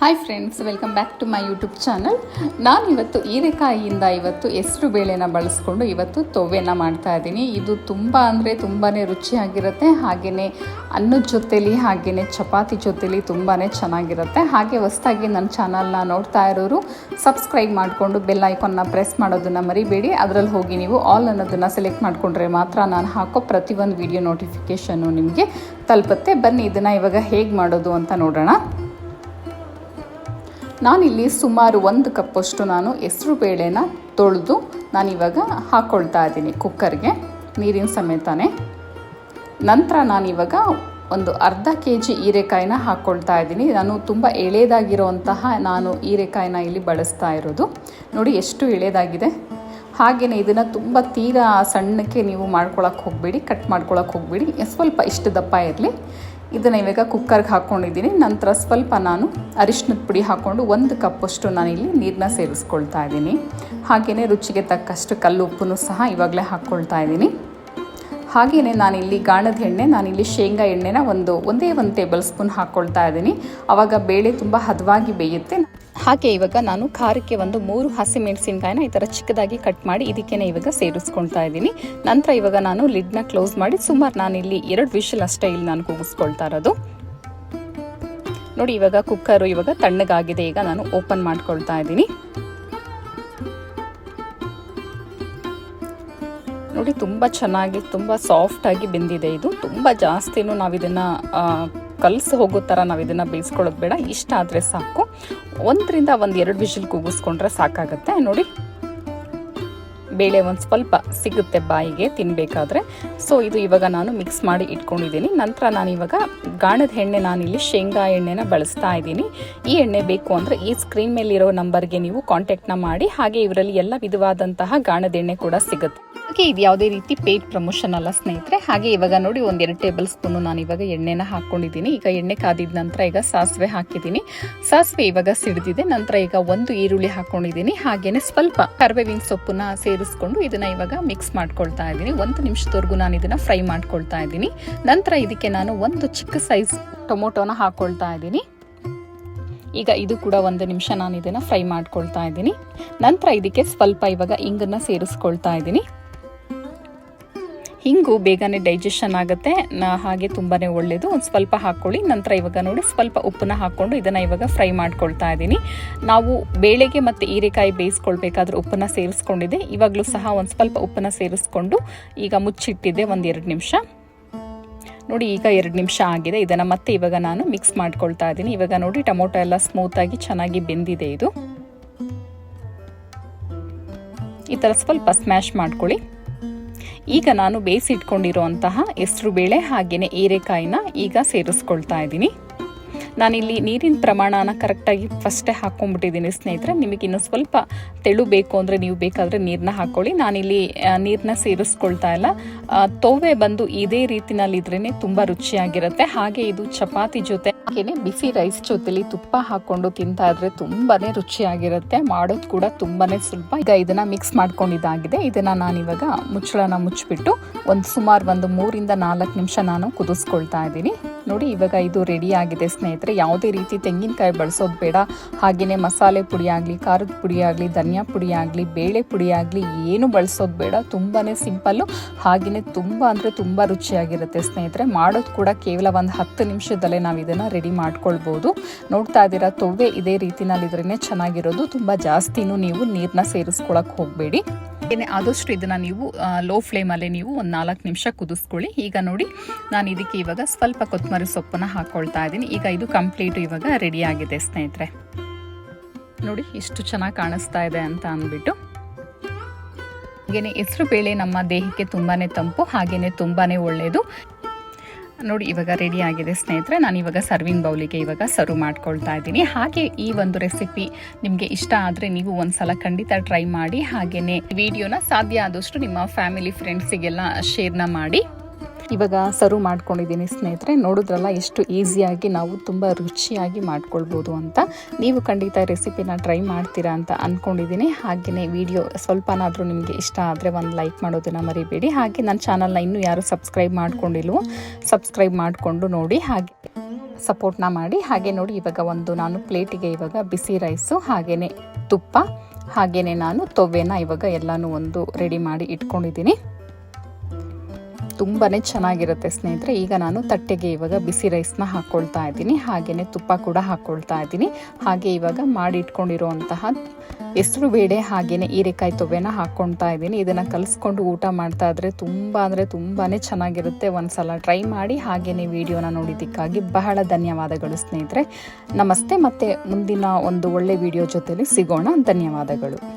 Hi friends welcome back to my YouTube channel ನಾನು ಇವತ್ತು ಹೀರೆಕಾಯಿಯಿಂದ ಇವತ್ತು ಹೆಸರು ಬೇಳೆನ ಬಳಸ್ಕೊಂಡು ಇವತ್ತು ತೊವೆನ ಮಾಡ್ತಾ ಇದ್ದೀನಿ. ಇದು ತುಂಬ ಅಂದರೆ ತುಂಬಾ ರುಚಿಯಾಗಿರುತ್ತೆ. ಹಾಗೆಯೇ ಅನ್ನದ ಜೊತೇಲಿ ಹಾಗೆಯೇ ಚಪಾತಿ ಜೊತೇಲಿ ತುಂಬಾ ಚೆನ್ನಾಗಿರುತ್ತೆ. ಹಾಗೆ ಹೊಸ್ದಾಗಿ ನನ್ನ ಚಾನಲ್ನ ನೋಡ್ತಾ ಇರೋರು ಸಬ್ಸ್ಕ್ರೈಬ್ ಮಾಡಿಕೊಂಡು ಬೆಲ್ ಐಕಾನ್ನ ಪ್ರೆಸ್ ಮಾಡೋದನ್ನು ಮರಿಬೇಡಿ. ಅದರಲ್ಲಿ ಹೋಗಿ ನೀವು ಆಲ್ ಅನ್ನೋದನ್ನು ಸೆಲೆಕ್ಟ್ ಮಾಡಿಕೊಂಡ್ರೆ ಮಾತ್ರ ನಾನು ಹಾಕೋ ಪ್ರತಿಯೊಂದು ವಿಡಿಯೋ ನೋಟಿಫಿಕೇಷನ್ನು ನಿಮಗೆ ತಲುಪುತ್ತೆ. ಬನ್ನಿ, ಇದನ್ನು ಇವಾಗ ಹೇಗೆ ಮಾಡೋದು ಅಂತ ನೋಡೋಣ. ನಾನಿಲ್ಲಿ ಸುಮಾರು ಒಂದು ಕಪ್ಪಷ್ಟು ನಾನು ಹೆಸರು ಬೇಳೆನ ತೊಳೆದು ನಾನಿವಾಗ ಹಾಕ್ಕೊಳ್ತಾ ಇದ್ದೀನಿ ಕುಕ್ಕರ್ಗೆ. ನೀರಿನ ಸಮೇತನೇ. ನಂತರ ನಾನಿವಾಗ ಒಂದು ಅರ್ಧ ಕೆ ಜಿ ಹೀರೆಕಾಯಿನ ಹಾಕ್ಕೊಳ್ತಾ ಇದ್ದೀನಿ. ನಾನು ತುಂಬ ಎಳೆಯದಾಗಿರುವಂತಹ ನಾನು ಹೀರೆಕಾಯಿನ ಇಲ್ಲಿ ಬಳಸ್ತಾ ಇರೋದು. ನೋಡಿ ಎಷ್ಟು ಎಳೆದಾಗಿದೆ ಹಾಗೆಯೇ ಇದನ್ನು ತುಂಬ ತೀರಾ ಸಣ್ಣಕ್ಕೆ ನೀವು ಮಾಡ್ಕೊಳಕ್ಕೆ ಹೋಗಬೇಡಿ, ಕಟ್ ಮಾಡ್ಕೊಳಕ್ಕೆ ಹೋಗಬೇಡಿ. ಸ್ವಲ್ಪ ಇಷ್ಟು ದಪ್ಪ ಇರಲಿ. ಇದನ್ನು ಇವಾಗ ಕುಕ್ಕರ್ಗೆ ಹಾಕ್ಕೊಂಡಿದ್ದೀನಿ ನಂತರ ಸ್ವಲ್ಪ ನಾನು ಅರಿಶಿನದ ಪುಡಿ ಹಾಕ್ಕೊಂಡು ಒಂದು ಕಪ್ಪಷ್ಟು ನಾನಿಲ್ಲಿ ನೀರನ್ನ ಸೇರಿಸ್ಕೊಳ್ತಾ ಇದ್ದೀನಿ. ಹಾಗೆಯೇ ರುಚಿಗೆ ತಕ್ಕಷ್ಟು ಕಲ್ಲು ಉಪ್ಪನ್ನು ಸಹ ಇವಾಗಲೇ ಹಾಕ್ಕೊಳ್ತಾ ಇದ್ದೀನಿ. ಹಾಗೆಯೇ ನಾನಿಲ್ಲಿ ಗಾಣದ ಎಣ್ಣೆ ನಾನಿಲ್ಲಿ ಶೇಂಗಾ ಎಣ್ಣೆನ ಒಂದು, ಒಂದೇ ಒಂದು ಟೇಬಲ್ ಸ್ಪೂನ್ ಹಾಕ್ಕೊಳ್ತಾ ಇದ್ದೀನಿ. ಆವಾಗ ಬೇಳೆ ತುಂಬ ಹದವಾಗಿ ಬೇಯುತ್ತೆ. ಹಾಗೆ ಇವಾಗ ನಾನು ಖಾರಕ್ಕೆ ಒಂದು ಮೂರು ಹಸಿಮೆಣಸಿನ್ಕಾಯಿನ ಈ ಥರ ಚಿಕ್ಕದಾಗಿ ಕಟ್ ಮಾಡಿ ಇದಕ್ಕೇನೆ ಇವಾಗ ಸೇರಿಸ್ಕೊಳ್ತಾ ಇದ್ದೀನಿ. ನಂತರ ಇವಾಗ ನಾನು ಲಿಡ್ನ ಕ್ಲೋಸ್ ಮಾಡಿ ಸುಮಾರು ನಾನಿಲ್ಲಿ ಎರಡು ವಿಷಲ್ ಅಷ್ಟೇ ಇಲ್ಲಿ ನಾನು ಕೂಗಿಸ್ಕೊಳ್ತಾ ಇರೋದು. ನೋಡಿ ಇವಾಗ ಕುಕ್ಕರು ಇವಾಗ ತಣ್ಣಗಾಗಿದೆ, ಈಗ ನಾನು ಓಪನ್ ಮಾಡ್ಕೊಳ್ತಾ ಇದ್ದೀನಿ. ನೋಡಿ ತುಂಬ ಚೆನ್ನಾಗಿ, ತುಂಬ ಸಾಫ್ಟಾಗಿ ಬೆಂದಿದೆ ಇದು. ತುಂಬ ಜಾಸ್ತಿನೂ ನಾವು ಇದನ್ನು ಕಲಸಿ ಹೋಗೋ ಥರ ನಾವು ಇದನ್ನು ಬೇಯಿಸ್ಕೊಳ್ಳೋದು ಬೇಡ. ಇಷ್ಟ ಆದರೆ ಸಾಕು. ಒಂದರಿಂದ ಒಂದು ಎರಡು ವಿಷಲ್ ಕೂಗಿಸ್ಕೊಂಡ್ರೆ ಸಾಕಾಗುತ್ತೆ. ನೋಡಿ, ಬೇಳೆ ಒಂದು ಸ್ವಲ್ಪ ಸಿಗುತ್ತೆ ಬಾಯಿಗೆ ತಿನ್ನಬೇಕಾದ್ರೆ ಸೊ ಇದು ಇವಾಗ ನಾನು ಮಿಕ್ಸ್ ಮಾಡಿ ಇಟ್ಕೊಂಡಿದ್ದೀನಿ. ನಂತರ ನಾನು ಇವಾಗ ಗಾಣದ ಎಣ್ಣೆ ನಾನಿಲ್ಲಿ ಶೇಂಗಾ ಎಣ್ಣೆನ ಬಳಸ್ತಾ ಇದ್ದೀನಿ. ಈ ಎಣ್ಣೆ ಬೇಕು ಅಂದರೆ ಈ ಸ್ಕ್ರೀನ್ ಮೇಲಿರೋ ನಂಬರ್ಗೆ ನೀವು ಕಾಂಟ್ಯಾಕ್ಟ್ನ ಮಾಡಿ. ಹಾಗೆ ಇವರಲ್ಲಿ ಎಲ್ಲ ವಿಧವಾದಂತಹ ಗಾಣದ ಎಣ್ಣೆ ಕೂಡ ಸಿಗುತ್ತೆ. ಹಾಗೆ ಇದು ಯಾವುದೇ ರೀತಿ ಪೇಟ್ ಪ್ರಮೋಷನ್ ಅಲ್ಲ ಸ್ನೇಹಿತರೆ. ಹಾಗೆ ಇವಾಗ ನೋಡಿ ಒಂದೆರಡು ಟೇಬಲ್ ಸ್ಪೂನು ನಾನು ಇವಾಗ ಎಣ್ಣೆನ ಹಾಕ್ಕೊಂಡಿದ್ದೀನಿ ಈಗ ಎಣ್ಣೆ ಕಾದಿದ ನಂತರ ಈಗ ಸಾಸಿವೆ ಹಾಕಿದ್ದೀನಿ. ಸಾಸಿವೆ ಇವಾಗ ಸಿಡಿದಿದೆ. ನಂತರ ಈಗ ಒಂದು ಈರುಳ್ಳಿ ಹಾಕ್ಕೊಂಡಿದ್ದೀನಿ ಹಾಗೇನೆ ಸ್ವಲ್ಪ ಕರ್ಬೇವಿನ ಸೊಪ್ಪನ್ನ ಸೇರಿಸ್ಕೊಂಡು ಇದನ್ನ ಇವಾಗ ಮಿಕ್ಸ್ ಮಾಡ್ಕೊಳ್ತಾ ಇದ್ದೀನಿ. ಒಂದು ನಿಮಿಷದವರೆಗೂ ನಾನು ಇದನ್ನ ಫ್ರೈ ಮಾಡ್ಕೊಳ್ತಾ ಇದ್ದೀನಿ. ನಂತರ ಇದಕ್ಕೆ ನಾನು ಒಂದು ಚಿಕ್ಕ ಸೈಜ್ ಟೊಮೊಟೊನ ಹಾಕ್ಕೊಳ್ತಾ ಇದ್ದೀನಿ. ಈಗ ಇದು ಕೂಡ ಒಂದು ನಿಮಿಷ ನಾನು ಇದನ್ನು ಫ್ರೈ ಮಾಡ್ಕೊಳ್ತಾ ಇದ್ದೀನಿ. ನಂತರ ಇದಕ್ಕೆ ಸ್ವಲ್ಪ ಇವಾಗ ಇಂಗನ್ನು ಸೇರಿಸ್ಕೊಳ್ತಾ ಇದ್ದೀನಿ. ಹಿಂಗು ಬೇಗನೆ ಡೈಜೆಷನ್ ಆಗುತ್ತೆ. ಹಾಗೆ ತುಂಬಾ ಒಳ್ಳೆಯದು ಒಂದು ಸ್ವಲ್ಪ ಹಾಕ್ಕೊಳ್ಳಿ. ನಂತರ ಇವಾಗ ನೋಡಿ ಸ್ವಲ್ಪ ಉಪ್ಪನ್ನ ಹಾಕ್ಕೊಂಡು ಇದನ್ನು ಇವಾಗ ಫ್ರೈ ಮಾಡ್ಕೊಳ್ತಾ ಇದ್ದೀನಿ. ನಾವು ಬೇಳೆಗೆ ಮತ್ತು ಹೀರೆಕಾಯಿ ಬೇಯಿಸ್ಕೊಳ್ಬೇಕಾದ್ರೆ ಉಪ್ಪನ್ನು ಸೇರಿಸ್ಕೊಂಡಿದ್ದೆ. ಇವಾಗಲೂ ಸಹ ಒಂದು ಸ್ವಲ್ಪ ಉಪ್ಪನ್ನು ಸೇರಿಸ್ಕೊಂಡು ಈಗ ಮುಚ್ಚಿಟ್ಟಿದ್ದೆ ಒಂದು ಎರಡು ನಿಮಿಷ. ನೋಡಿ ಈಗ ಎರಡು ನಿಮಿಷ ಆಗಿದೆ. ಇದನ್ನು ಮತ್ತೆ ಇವಾಗ ನಾನು ಮಿಕ್ಸ್ ಮಾಡ್ಕೊಳ್ತಾ ಇದ್ದೀನಿ. ಇವಾಗ ನೋಡಿ ಟೊಮೊಟೊ ಎಲ್ಲ ಸ್ಮೂತಾಗಿ ಚೆನ್ನಾಗಿ ಬೆಂದಿದೆ ಇದು. ಈ ಥರ ಸ್ವಲ್ಪ ಸ್ಮ್ಯಾಶ್ ಮಾಡ್ಕೊಳ್ಳಿ. ಈಗ ನಾನು ಬೇಯಿಸಿಟ್ಕೊಂಡಿರುವಂತಹ ಹೆಸರು ಬೇಳೆ ಹಾಗೆಯೇ ಹೀರೆಕಾಯಿನ ಈಗ ಸೇರಿಸ್ಕೊಳ್ತಾ ಇದ್ದೀನಿ. ನಾನಿಲ್ಲಿ ನೀರಿನ ಪ್ರಮಾಣನ ಕರೆಕ್ಟಾಗಿ ಫಸ್ಟೇ ಹಾಕ್ಕೊಂಡ್ಬಿಟ್ಟಿದ್ದೀನಿ ಸ್ನೇಹಿತರೆ, ನಿಮಗೆ ಇನ್ನೂ ಸ್ವಲ್ಪ ತೆಳು ಬೇಕು ಅಂದರೆ ನೀವು ಬೇಕಾದರೆ ನೀರನ್ನ ಹಾಕ್ಕೊಳ್ಳಿ ನಾನಿಲ್ಲಿ ನೀರನ್ನ ಸೇರಿಸ್ಕೊಳ್ತಾ ಇಲ್ಲ. ತೊವೆ ಬಂದು ಇದೇ ರೀತಿನಲ್ಲಿದ್ರೇ ತುಂಬ ರುಚಿಯಾಗಿರುತ್ತೆ. ಹಾಗೆ ಇದು ಚಪಾತಿ ಜೊತೆ ಹಾಗೆಯೇ ಬಿಸಿ ರೈಸ್ ಜೊತೆಲಿ ತುಪ್ಪ ಹಾಕ್ಕೊಂಡು ತಿಂತಾ ಇದ್ರೆ ತುಂಬಾ ರುಚಿಯಾಗಿರುತ್ತೆ. ಮಾಡೋದು ಕೂಡ ತುಂಬಾ ಸುಲಭ. ಈಗ ಇದನ್ನು ಮಿಕ್ಸ್ ಮಾಡ್ಕೊಂಡಿದ್ದಾಗಿದೆ. ಇದನ್ನು ನಾನಿವಾಗ ಮುಚ್ಚಳನ ಮುಚ್ಚಿಬಿಟ್ಟು ಒಂದು ಸುಮಾರು ಒಂದು ಮೂರಿಂದ ನಾಲ್ಕು ನಿಮಿಷ ನಾನು ಕುದಿಸ್ಕೊಳ್ತಾ ಇದ್ದೀನಿ. ನೋಡಿ, ಇವಾಗ ಇದು ರೆಡಿ ಆಗಿದೆ ಸ್ನೇಹಿತರೆ. ಯಾವುದೇ ರೀತಿ ತೆಂಗಿನಕಾಯಿ ಬಳಸೋದು ಬೇಡ. ಹಾಗೆಯೇ ಮಸಾಲೆ ಪುಡಿ ಆಗಲಿ, ಖಾರದ ಪುಡಿ ಆಗಲಿ, ಧನಿಯಾ ಪುಡಿ ಆಗಲಿ, ಬೇಳೆ ಪುಡಿ ಆಗಲಿ, ಏನು ಬಳಸೋದು ಬೇಡ. ತುಂಬಾ ಸಿಂಪಲ್ಲು ಹಾಗೆಯೇ ತುಂಬ ಅಂದರೆ ತುಂಬ ರುಚಿಯಾಗಿರುತ್ತೆ ಸ್ನೇಹಿತರೆ. ಮಾಡೋದು ಕೂಡ ಕೇವಲ ಒಂದು ಹತ್ತು ನಿಮಿಷದಲ್ಲೇ ನಾವು ಇದನ್ನು ರೆಡಿ ಮಾಡ್ಕೊಳ್ಬೋದು. ನೋಡ್ತಾ ಇದ್ದೀರಾ, ತೊವ್ವೆ ಇದೇ ರೀತಿನಲ್ಲಿದ್ರೇ ಚೆನ್ನಾಗಿರೋದು. ತುಂಬ ಜಾಸ್ತಿನೂ ನೀವು ನೀರನ್ನ ಸೇರಿಸ್ಕೊಳಕ್ಕೆ ಹೋಗಬೇಡಿ. ಏನೇ ಆದಷ್ಟು ಇದನ್ನು ನೀವು ಲೋ ಫ್ಲೇಮಲ್ಲೇ ನೀವು ಒಂದು ನಾಲ್ಕು ನಿಮಿಷ ಕುದಿಸ್ಕೊಳ್ಳಿ. ಈಗ ನೋಡಿ, ನಾನು ಇದಕ್ಕೆ ಇವಾಗ ಸ್ವಲ್ಪ ಕೊತ್ತಂಬರಿ ಸೊಪ್ಪನ್ನು ಹಾಕ್ಕೊಳ್ತಾ ಇದ್ದೀನಿ. ಈಗ ಇದು ಕಂಪ್ಲೀಟ್ ಇವಾಗ ರೆಡಿ ಆಗಿದೆ ಸ್ನೇಹಿತರೆ. ನೋಡಿ ಎಷ್ಟು ಚೆನ್ನಾಗಿ ಕಾಣಿಸ್ತಾ ಇದೆ ಅಂತ ಅಂದ್ಬಿಟ್ಟು. ಹಾಗೆಯೇ ಹೆಸರು ಬೇಳೆ ನಮ್ಮ ದೇಹಕ್ಕೆ ತುಂಬಾ ತಂಪು ಹಾಗೆಯೇ ತುಂಬಾ ಒಳ್ಳೆಯದು ನೋಡಿ, ಇವಾಗ ರೆಡಿ ಆಗಿದೆ ಸ್ನೇಹಿತರೆ. ನಾನು ಇವಾಗ ಸರ್ವಿಂಗ್ ಬೌಲಿಗೆ ಇವಾಗ ಸರ್ವ್ ಮಾಡ್ಕೊಳ್ತಾ ಇದ್ದೀನಿ. ಹಾಗೆ ಈ ಒಂದು ರೆಸಿಪಿ ನಿಮಗೆ ಇಷ್ಟ ಆದರೆ ನೀವು ಒಂದ್ಸಲ ಖಂಡಿತ ಟ್ರೈ ಮಾಡಿ ಹಾಗೆಯೇ ವಿಡಿಯೋನ ಸಾಧ್ಯ ಆದಷ್ಟು ನಿಮ್ಮ ಫ್ಯಾಮಿಲಿ ಫ್ರೆಂಡ್ಸಿಗೆಲ್ಲ ಶೇರ್ನ ಮಾಡಿ. ಇವಾಗ ಸರ್ವ್ ಮಾಡ್ಕೊಂಡಿದ್ದೀನಿ ಸ್ನೇಹಿತರೆ, ನೋಡಿದ್ರಲ್ಲ ಎಷ್ಟು ಈಸಿಯಾಗಿ ನಾವು ತುಂಬ ರುಚಿಯಾಗಿ ಮಾಡ್ಕೊಳ್ಬೋದು ಅಂತ. ನೀವು ಖಂಡಿತ ರೆಸಿಪಿನ ಟ್ರೈ ಮಾಡ್ತೀರಾ ಅಂತ ಅಂದ್ಕೊಂಡಿದ್ದೀನಿ ಹಾಗೆಯೇ ವಿಡಿಯೋ ಸ್ವಲ್ಪನಾದರೂ ನಿಮಗೆ ಇಷ್ಟ ಆದರೆ ಒಂದು ಲೈಕ್ ಮಾಡೋದನ್ನು ಮರಿಬೇಡಿ. ಹಾಗೆ ನನ್ನ ಚಾನಲ್ನ ಇನ್ನೂ ಯಾರು ಸಬ್ಸ್ಕ್ರೈಬ್ ಮಾಡ್ಕೊಂಡಿಲ್ವೋ ಸಬ್ಸ್ಕ್ರೈಬ್ ಮಾಡಿಕೊಂಡು ನೋಡಿ, ಹಾಗೆ ಸಪೋರ್ಟ್ನ ಮಾಡಿ. ಹಾಗೆ ನೋಡಿ, ಇವಾಗ ಒಂದು ನಾನು ಪ್ಲೇಟಿಗೆ ಇವಾಗ ಬಿಸಿ ರೈಸು ಹಾಗೆಯೇ ತುಪ್ಪ ಹಾಗೆಯೇ ನಾನು ತೊವೆನ ಇವಾಗ ಎಲ್ಲನೂ ಒಂದು ರೆಡಿ ಮಾಡಿ ಇಟ್ಕೊಂಡಿದ್ದೀನಿ. ತುಂಬಾ ಚೆನ್ನಾಗಿರುತ್ತೆ ಸ್ನೇಹಿತರೆ. ಈಗ ನಾನು ತಟ್ಟೆಗೆ ಇವಾಗ ಬಿಸಿ ರೈಸ್ನ ಹಾಕ್ಕೊಳ್ತಾ ಇದ್ದೀನಿ. ಹಾಗೆಯೇ ತುಪ್ಪ ಕೂಡ ಹಾಕ್ಕೊಳ್ತಾ ಇದ್ದೀನಿ. ಹಾಗೆ ಇವಾಗ ಮಾಡಿ ಇಟ್ಕೊಂಡಿರುವಂತಹ ಹೆಸರು ಬೇಳೆ ಹಾಗೆಯೇ ಹೀರೆಕಾಯಿ ತೊವೆನ ಹಾಕ್ಕೊಳ್ತಾ ಇದ್ದೀನಿ. ಇದನ್ನು ಕಲಿಸ್ಕೊಂಡು ಊಟ ಮಾಡ್ತಾ ಇದ್ರೆ ತುಂಬ ಅಂದರೆ ತುಂಬಾ ಚೆನ್ನಾಗಿರುತ್ತೆ. ಒಂದ್ಸಲ ಟ್ರೈ ಮಾಡಿ ಹಾಗೆಯೇ ವಿಡಿಯೋನ ನೋಡಿದ್ದಕ್ಕಾಗಿ ಬಹಳ ಧನ್ಯವಾದಗಳು ಸ್ನೇಹಿತರೆ. ನಮಸ್ತೆ. ಮತ್ತು ಮುಂದಿನ ಒಂದು ಒಳ್ಳೆ ವಿಡಿಯೋ ಜೊತೆಯಲ್ಲಿ ಸಿಗೋಣ. ಧನ್ಯವಾದಗಳು.